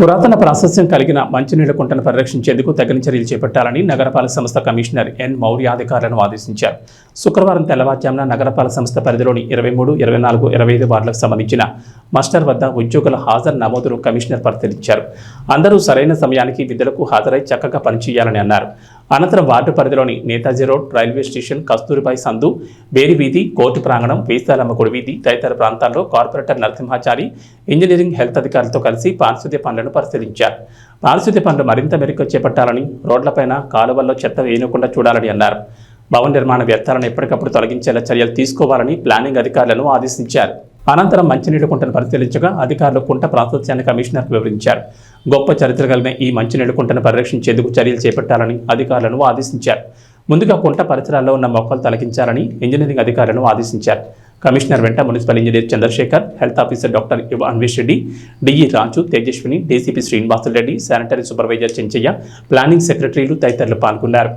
పురాతన ప్రాశస్యం కలిగిన మంచినీళ్ళ కుంటను పరిరక్షించేందుకు తగిన చర్యలు చేపట్టాలని నగరపాలక సంస్థ కమిషనర్ ఎన్ మౌర్య అధికారులను ఆదేశించారు. శుక్రవారం తెల్లవారుజామున నగరపాలక సంస్థ పరిధిలోని ఇరవై మూడు ఇరవై నాలుగు ఇరవై ఐదు వార్డులకు సంబంధించిన మస్టర్ వద్ద ఉద్యోగుల హాజరు నమోదును కమిషనర్ పరిశీలించారు. అందరూ సరైన సమయానికి విధులకు హాజరై చక్కగా పనిచేయాలని అన్నారు. అనంతరం వార్డు పరిధిలోని Netaji road railway station Kasturibai సందు బేరి వీధి కోర్టు ప్రాంగణం వేస్తాలమ్మ గుడి వీధి తదితర ప్రాంతాల్లో కార్పొరేటర్ నరసింహాచారి ఇంజనీరింగ్ హెల్త్ అధికారులతో కలిసి పారిశుద్ధ్య పనులను పరిశీలించారు. పారిశుద్ధ్య పనులు మరింత మెరుగ్గా చేపట్టాలని రోడ్లపైన కాలువల్లో చెత్త వేయకుండా చూడాలని అన్నారు. భవన నిర్మాణ వ్యర్థాలను ఎప్పటికప్పుడు తొలగించేలా చర్యలు తీసుకోవాలని ప్లానింగ్ అధికారులను ఆదేశించారు. అనంతరం మంచినీటి కుంటను పరిశీలించగా అధికారులు కుంట ప్రాశస్త్యాన్ని కమిషనర్కు వివరించారు. గొప్ప చరిత్ర కలిగిన ఈ మంచినీటి కుంటను పరిరక్షించేందుకు చర్యలు చేపట్టాలని అధికారులను ఆదేశించారు. ముందుగా కుంట పరిసరాల్లో ఉన్న మొక్కలు తొలగించాలని ఇంజనీరింగ్ అధికారులను ఆదేశించారు. కమిషనర్ వెంట municipal engineer Chandrasekhar health officer doctor Yuva Anvesh Reddy DE Raju Tejaswini DCP Srinivasulu Reddy sanitary supervisor Chenchaiah planning సెక్రటరీలు తదితరులు పాల్గొన్నారు.